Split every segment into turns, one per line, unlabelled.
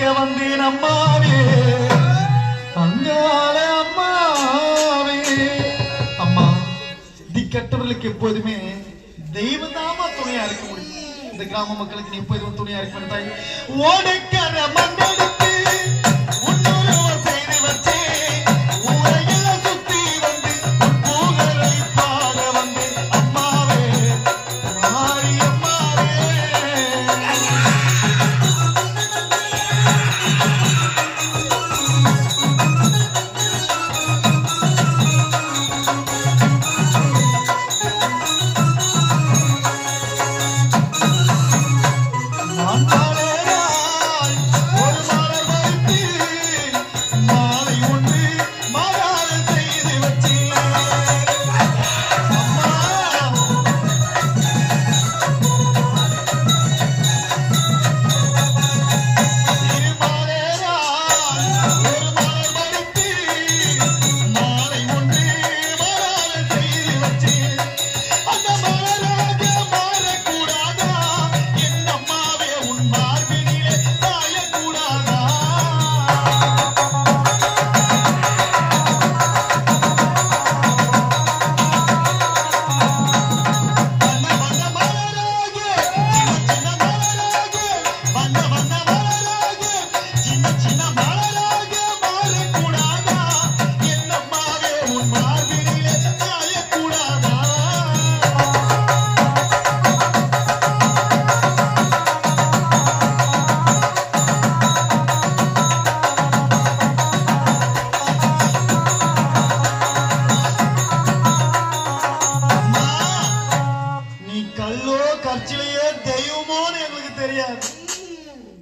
பார்க்க வந்தேன் அம்மாவே. அங்காள அம்மாவே. அம்மா திக்கட்டவர்களுக்கு எப்போதுமே தெய்வதாமா துணையா இருக்க முடியும். இந்த கிராம மக்களுக்கு நீ எப்போதும் துணையா இருக்க மாட்டாய் ஓடை கல்லோ கற்சிலையோ தெய்வமோன்னு எங்களுக்கு தெரியாது.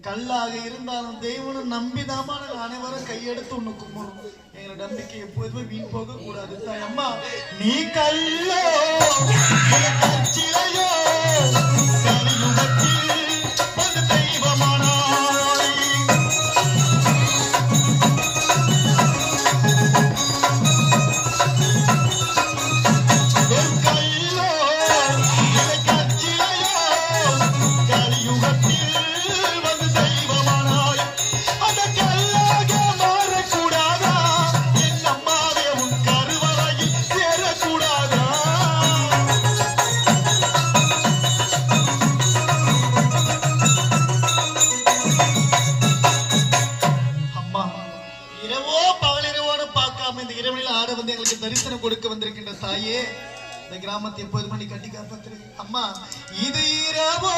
கல்லாக இருந்தாலும் தெய்வம் நம்பிதாமா நாங்கள் அனைவரும் கையெடுத்து உன்னை கும்பிடணும். எங்களோட நம்பிக்கை எப்போதுமே வீண் போக கூடாது அம்மா நீ கல்லோ இரவில் ஆட வந்து எங்களுக்கு தரிசனம் கொடுக்க வந்திருக்கின்ற தாயே இந்த கிராமத்தை எப்போது மணி கட்டி காப்பாத்துறது அம்மா இது இரவோ?